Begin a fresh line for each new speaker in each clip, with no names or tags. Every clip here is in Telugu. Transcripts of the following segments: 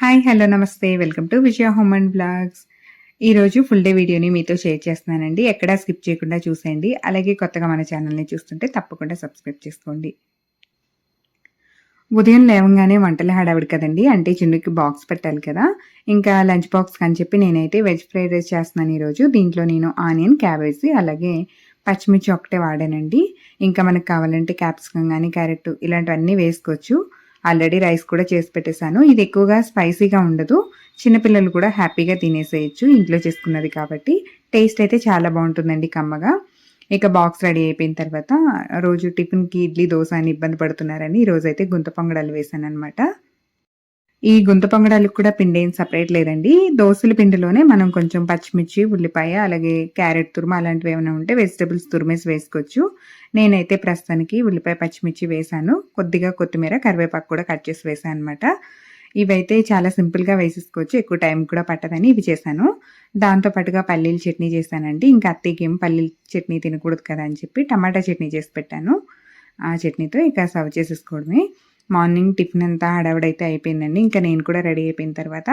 హాయ్ హలో నమస్తే. Welcome to Vijaya home and blogs. ఈరోజు ఫుల్ డే వీడియోని మీతో షేర్ చేస్తున్నానండి. ఎక్కడా స్కిప్ చేయకుండా చూసేయండి. అలాగే కొత్తగా మన ఛానల్ని చూస్తుంటే తప్పకుండా సబ్స్క్రైబ్ చేసుకోండి. ఉదయం లేవగానే వంటలు హడావిడి కదండి. అంటే చిన్నుకి బాక్స్ పెట్టాలి కదా. ఇంకా లంచ్ బాక్స్ అని చెప్పి నేనైతే వెజ్ ఫ్రైడ్ రైస్ చేస్తున్నాను ఈరోజు దీంట్లో నేను ఆనియన్ క్యాబేజీ అలాగే పచ్చిమిర్చి ఒకటే వాడానండి. ఇంకా మనకు కావాలంటే క్యాప్సికమ్ కానీ క్యారెట్ ఇలాంటివన్నీ వేసుకోవచ్చు. ఆల్రెడీ రైస్ కూడా చేసి పెట్టేశాను. ఇది ఎక్కువగా స్పైసీగా ఉండదు. చిన్నపిల్లలు కూడా హ్యాపీగా తినేసేయచ్చు ఇంట్లో చేసుకున్నది కాబట్టి. టేస్ట్ అయితే చాలా బాగుంటుందండి కమ్మగా. ఇక బాక్స్ రెడీ అయిపోయిన తర్వాత రోజు టిఫిన్కి ఇడ్లీ దోశ అని ఇబ్బంది పడుతున్నారని ఈరోజు అయితే గుంత పొంగడాలు వేశాను అనమాట ఈ గుంత పొంగడాలకు కూడా పిండి ఏం సపరేట్ లేదండి. దోశల పిండిలోనే మనం కొంచెం పచ్చిమిర్చి ఉల్లిపాయ అలాగే క్యారెట్ తురుమ అలాంటివి ఏమైనా ఉంటే వెజిటబుల్స్ తురిమేసి వేసుకోవచ్చు. నేనైతే ప్రస్తుతానికి ఉల్లిపాయ పచ్చిమిర్చి వేసాను. కొద్దిగా కొత్తిమీర కరివేపాకు కూడా కట్ చేసి వేసాను అనమాట ఇవైతే చాలా సింపుల్గా వేసేసుకోవచ్చు. ఎక్కువ టైం కూడా పట్టదని ఇవి చేశాను. దాంతోపాటుగా పల్లీల చట్నీ చేశానండి. ఇంకా అత్తయ్యకి ఏం పల్లీల చట్నీ తినకూడదు కదా అని చెప్పి టమాటా చట్నీ చేసి పెట్టాను. ఆ చట్నీతో ఇక సర్వ్ చేసేసుకోవడమే. మార్నింగ్ టిఫిన్ అంతా హడావిడైతే అయిపోయిందండి. ఇంకా నేను కూడా రెడీ అయిపోయిన తర్వాత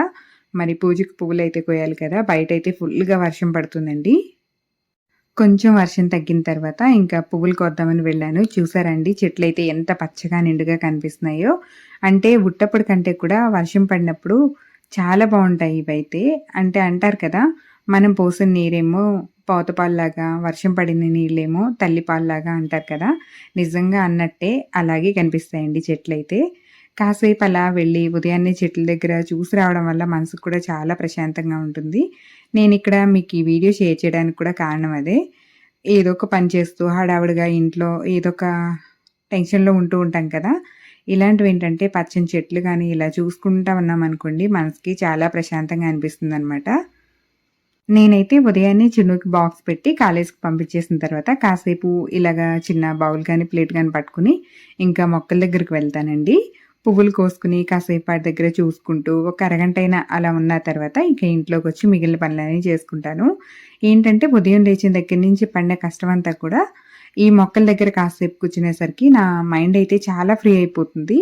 మరి పూజకు పువ్వులు అయితే కోయాలి కదా బయట అయితే ఫుల్గా వర్షం పడుతుందండి. కొంచెం వర్షం తగ్గిన తర్వాత ఇంకా పువ్వులు కొద్దామని వెళ్ళాను. చూసారండి చెట్లు అయితే ఎంత పచ్చగా నిండుగా కనిపిస్తున్నాయో. అంటే ఉట్టప్పుడు కంటే కూడా వర్షం పడినప్పుడు చాలా బాగుంటాయి ఇవైతే. అంటే అంటారు కదా మనం పోసిన నీరేమో పోతపాల్లాగా వర్షం పడిన నీళ్ళేమో తల్లిపాల్లాగా అంటారు కదా. నిజంగా అన్నట్టే అలాగే కనిపిస్తాయండి చెట్లు అయితే కాసేపు అలా వెళ్ళి ఉదయాన్నే చెట్ల దగ్గర చూసి రావడం వల్ల మనసుకు కూడా చాలా ప్రశాంతంగా ఉంటుంది. నేను ఇక్కడ మీకు ఈ వీడియో షేర్ చేయడానికి కూడా కారణం అదే. ఏదో ఒక పని చేస్తూ హడావుడిగా ఇంట్లో ఏదో ఒక టెన్షన్లో ఉంటూ ఉంటాం కదా. ఇలాంటివి ఏంటంటే పచ్చని చెట్లు కానీ ఇలా చూసుకుంటా ఉన్నాం అనుకోండి మనసుకి చాలా ప్రశాంతంగా అనిపిస్తుంది అనమాట నేనైతే ఉదయాన్నే చిన్నుకి బాక్స్ పెట్టి కాలేజీకి పంపించేసిన తర్వాత కాసేపు ఇలాగా చిన్న బౌల్ కానీ ప్లేట్ కానీ పట్టుకుని ఇంకా మొక్కల దగ్గరికి వెళ్తానండి. పువ్వులు కోసుకుని కాసేపు వాటి దగ్గర చూసుకుంటూ ఒక అరగంట అయినా అలా ఉన్న తర్వాత ఇంకా ఇంట్లోకి వచ్చి మిగిలిన పనులన్నీ చేసుకుంటాను. ఏంటంటే ఉదయం లేచిన దగ్గర నుంచి పడిన కష్టం అంతా కూడా ఈ మొక్కల దగ్గర కాసేపు కూర్చునేసరికి నా మైండ్ అయితే చాలా ఫ్రీ అయిపోతుంది.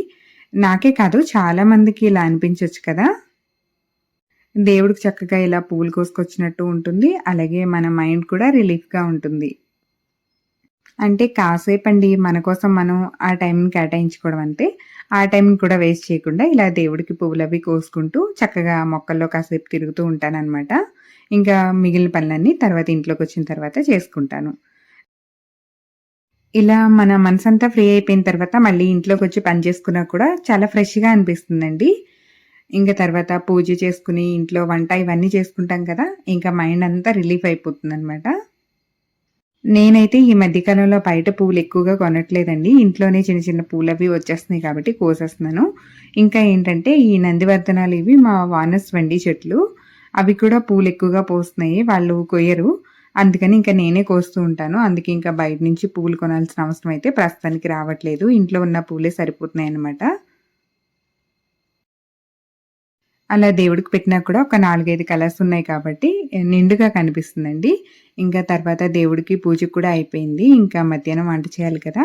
నాకే కాదు చాలామందికి ఇలా అనిపించవచ్చు కదా. దేవుడికి చక్కగా ఇలా పువ్వులు కోసుకొచ్చినట్టు ఉంటుంది. అలాగే మన మైండ్ కూడా రిలీఫ్గా ఉంటుంది. అంటే కాసేపు అండి మన కోసం మనం ఆ టైంని కేటాయించుకోవడం అంటే ఆ టైంని కూడా వేస్ట్ చేయకుండా ఇలా దేవుడికి పువ్వులు అవి కోసుకుంటూ చక్కగా మొక్కల్లో కాసేపు తిరుగుతూ ఉంటానన్నమాట. ఇంకా మిగిలిన పనులన్నీ తర్వాత ఇంట్లోకి వచ్చిన తర్వాత చేసుకుంటాను. ఇలా మన మనసంతా ఫ్రీ అయిపోయిన తర్వాత మళ్ళీ ఇంట్లోకి వచ్చి పని చేసుకున్నా కూడా చాలా ఫ్రెష్గా అనిపిస్తుందండి. ఇంకా తర్వాత పూజ చేసుకుని ఇంట్లో వంట ఇవన్నీ చేసుకుంటాం కదా ఇంకా మైండ్ అంతా రిలీఫ్ అయిపోతుంది అనమాట నేనైతే ఈ మధ్యకాలంలో బయట పువ్వులు ఎక్కువగా కొనట్లేదండి. ఇంట్లోనే చిన్న చిన్న పూలు అవి వచ్చేస్తున్నాయి కాబట్టి కోసేస్తున్నాను. ఇంకా ఏంటంటే ఈ నందివర్ధనాలు ఇవి మా వానస్ వండి చెట్లు. అవి కూడా పూలు ఎక్కువగా పోస్తున్నాయి. వాళ్ళు కొయ్యరు. అందుకని ఇంకా నేనే కోస్తూ ఉంటాను. అందుకే ఇంకా బయట నుంచి పువ్వులు కొనాల్సిన అవసరం అయితే ప్రస్తుతానికి రావట్లేదు. ఇంట్లో ఉన్న పూలే సరిపోతున్నాయి అన్నమాట అలా దేవుడికి పెట్టినా కూడా ఒక నాలుగైదు కలర్స్ ఉన్నాయి కాబట్టి నిండుగా కనిపిస్తుందండి. ఇంకా తర్వాత దేవుడికి పూజ కూడా అయిపోయింది. ఇంకా మధ్యాహ్నం వంట చేయాలి కదా.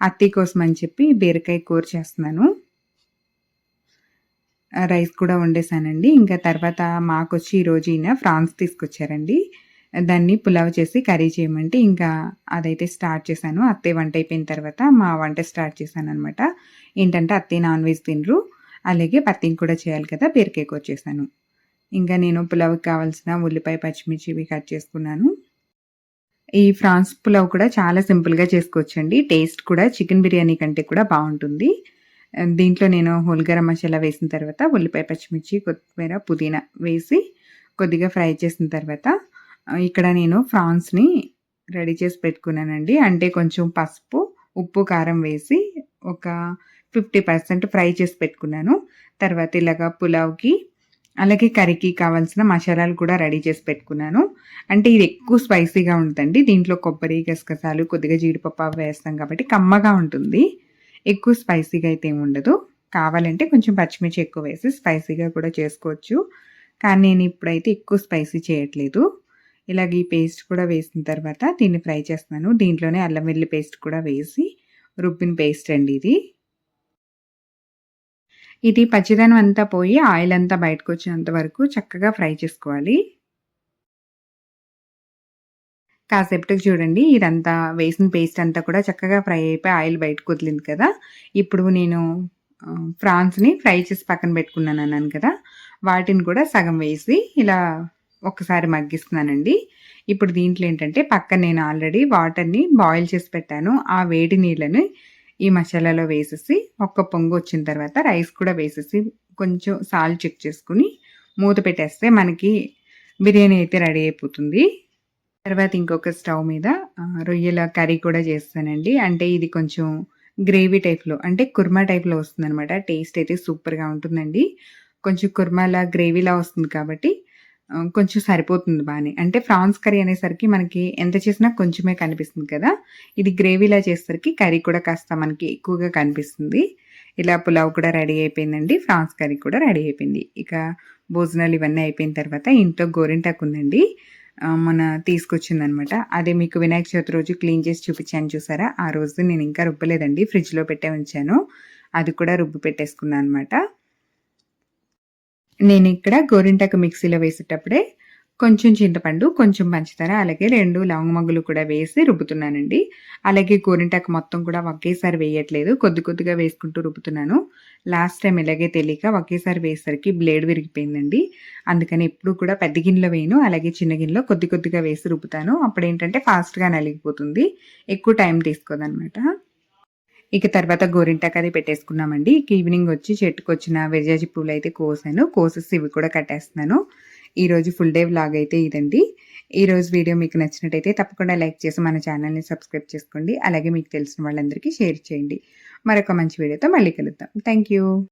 అత్తి కోసం అని చెప్పి బీరకాయ కూర చేస్తున్నాను. రైస్ కూడా వండేసానండి ఇంకా తర్వాత మాకు వచ్చి ఈరోజు ఈయన ఫ్రాన్స్ తీసుకొచ్చారండి. దాన్ని పులావ్ చేసి కర్రీ చేయమంటే ఇంకా అదైతే స్టార్ట్ చేశాను. అత్తయ్య వంట అయిపోయిన తర్వాత మా వంట స్టార్ట్ చేశాను అనమాట ఏంటంటే అత్తయ్య నాన్ వెజ్ తినరు. అలాగే పత్తిని కూడా చేయాలి కదా బీరకాయ వచ్చేసాను ఇంకా నేను పులావ్కి కావాల్సిన ఉల్లిపాయ పచ్చిమిర్చి ఇవి కట్ చేసుకున్నాను. ఈ ఫ్రాన్స్ పులావ్ కూడా చాలా సింపుల్గా చేసుకోవచ్చండి. టేస్ట్ కూడా చికెన్ బిర్యానీ కంటే కూడా బాగుంటుంది. దీంట్లో నేను హోల్గరం మసాలా వేసిన తర్వాత ఉల్లిపాయ పచ్చిమిర్చి కొత్తిమీర పుదీనా వేసి కొద్దిగా ఫ్రై చేసిన తర్వాత ఇక్కడ నేను ఫ్రాన్స్ని రెడీ చేసి పెట్టుకున్నానండి. అంటే కొంచెం పసుపు ఉప్పు కారం వేసి ఒక ఫిఫ్టీ పర్సెంట్ ఫ్రై చేసి పెట్టుకున్నాను. తర్వాత ఇలాగా పులావ్కి అలాగే కర్రీకి కావాల్సిన మసాలాలు కూడా రెడీ చేసి పెట్టుకున్నాను. అంటే ఇది ఎక్కువ స్పైసీగా ఉంటుందండి దీంట్లో కొబ్బరి గసగసాలు కొద్దిగా జీడిపప్పు వేస్తాం కాబట్టి కమ్మగా ఉంటుంది. ఎక్కువ స్పైసీగా అయితే ఏమి ఉండదు. కావాలంటే కొంచెం పచ్చిమిర్చి ఎక్కువ వేసి స్పైసీగా కూడా చేసుకోవచ్చు. కానీ నేను ఇప్పుడైతే ఎక్కువ స్పైసీ చేయట్లేదు. ఇలాగ ఈ పేస్ట్ కూడా వేసిన తర్వాత దీన్ని ఫ్రై చేస్తున్నాను. దీంట్లోనే అల్లం వెల్లి పేస్ట్ కూడా వేసి రుబ్బిన పేస్ట్ అండి ఇది. ఇది పచ్చిదనం అంతా పోయి ఆయిల్ అంతా బయటకొచ్చేంత వరకు చక్కగా ఫ్రై చేసుకోవాలి. కాసేపటికి చూడండి ఇదంతా వేసిన పేస్ట్ అంతా కూడా చక్కగా ఫ్రై అయిపోయి ఆయిల్ బయటకు వదిలింది కదా! ఇప్పుడు నేను ఫ్రాన్స్‌ని ఫ్రై చేసి పక్కన పెట్టుకున్నాను అన్నాను కదా! వాటిని కూడా సగం వేసి ఇలా ఒక్కసారి మగ్గిస్తున్నానండి. ఇప్పుడు దీంట్లో ఏంటంటే పక్కన నేను ఆల్రెడీ వాటర్‌ని బాయిల్ చేసి పెట్టాను. ఆ వేడి నీళ్ళని ఈ మసాలాలో వేసేసి ఒక్క పొంగు వచ్చిన తర్వాత రైస్ కూడా వేసేసి కొంచెం సాల్ట్ చెక్ చేసుకుని మూత పెట్టేస్తే మనకి బిర్యానీ అయితే రెడీ అయిపోతుంది. తర్వాత ఇంకొక స్టవ్ మీద రొయ్యల కర్రీ కూడా చేస్తానండి. అంటే ఇది కొంచెం గ్రేవీ టైప్‌లో అంటే కుర్మా టైప్‌లో వస్తుందనమాట. టేస్ట్ అయితే సూపర్‌గా ఉంటుందండి. కొంచెం కుర్మాలా గ్రేవీలా వస్తుంది కాబట్టి కొంచెం సరిపోతుంది బాగానే అంటే ఫ్రాన్స్ కర్రీ అనేసరికి మనకి ఎంత చేసినా కొంచెమే కనిపిస్తుంది కదా! ఇది గ్రేవీలా చేసేసరికి కర్రీ కూడా కాస్త మనకి ఎక్కువగా కనిపిస్తుంది. ఇలా పులావ్ కూడా రెడీ అయిపోయిందండి. ఫ్రాన్స్ కర్రీ కూడా రెడీ అయిపోయింది. ఇక భోజనాలు ఇవన్నీ అయిపోయిన తర్వాత ఇంట్లో గోరింటాకు ఉందండి. మన మొన్న తీసుకొచ్చిందనమాట. అదే మీకు వినాయక చవితి రోజు క్లీన్ చేసి చూపించాను చూసారా? ఆ రోజు నేను ఇంకా రుబ్బలేదండి. ఫ్రిడ్జ్‌లో పెట్టే ఉంచాను. అది కూడా రుబ్బి పెట్టేసుకున్నాను అనమాట. నేను ఇక్కడ గోరింటాకు మిక్సీలో వేసేటప్పుడే కొంచెం చింతపండు, కొంచెం పంచదార అలాగే రెండు లవంగ మొగ్గలు కూడా వేసి రుబ్బుతున్నానండి. అలాగే గోరింటాకు మొత్తం కూడా ఒకేసారి వేయట్లేదు. కొద్ది కొద్దిగా వేసుకుంటూ రుబ్బుతున్నాను. లాస్ట్ టైం ఇలాగే తెలియక ఒకేసారి వేసేసరికి బ్లేడ్ విరిగిపోయిందండి. అందుకని ఎప్పుడు కూడా పెద్ద గిన్నెలో వేయను. అలాగే చిన్న గిన్నెలో కొద్ది కొద్దిగా వేసి రుబ్బుతాను. అప్పుడు ఏంటంటే ఫాస్ట్‌గా నలిగిపోతుంది. ఎక్కువ టైం తీసుకోదనమాట. ఇక తర్వాత గోరింటాకు అది పెట్టేసుకున్నామండి. ఇక ఈవినింగ్ వచ్చి విరిజాజి పూలు అయితే కోసాను. కోసేసి ఇవి కూడా కట్టేస్తున్నాను. ఈరోజు ఫుల్ డే వ్లాగ్ అయితే ఇదండి. ఈరోజు వీడియో మీకు నచ్చినట్టయితే తప్పకుండా లైక్ చేసి మన ఛానల్‌ని సబ్స్క్రైబ్ చేసుకోండి. అలాగే మీకు తెలిసిన వాళ్ళందరికీ షేర్ చేయండి. మరొక మంచి వీడియోతో మళ్ళీ కలుద్దాం. Thank you.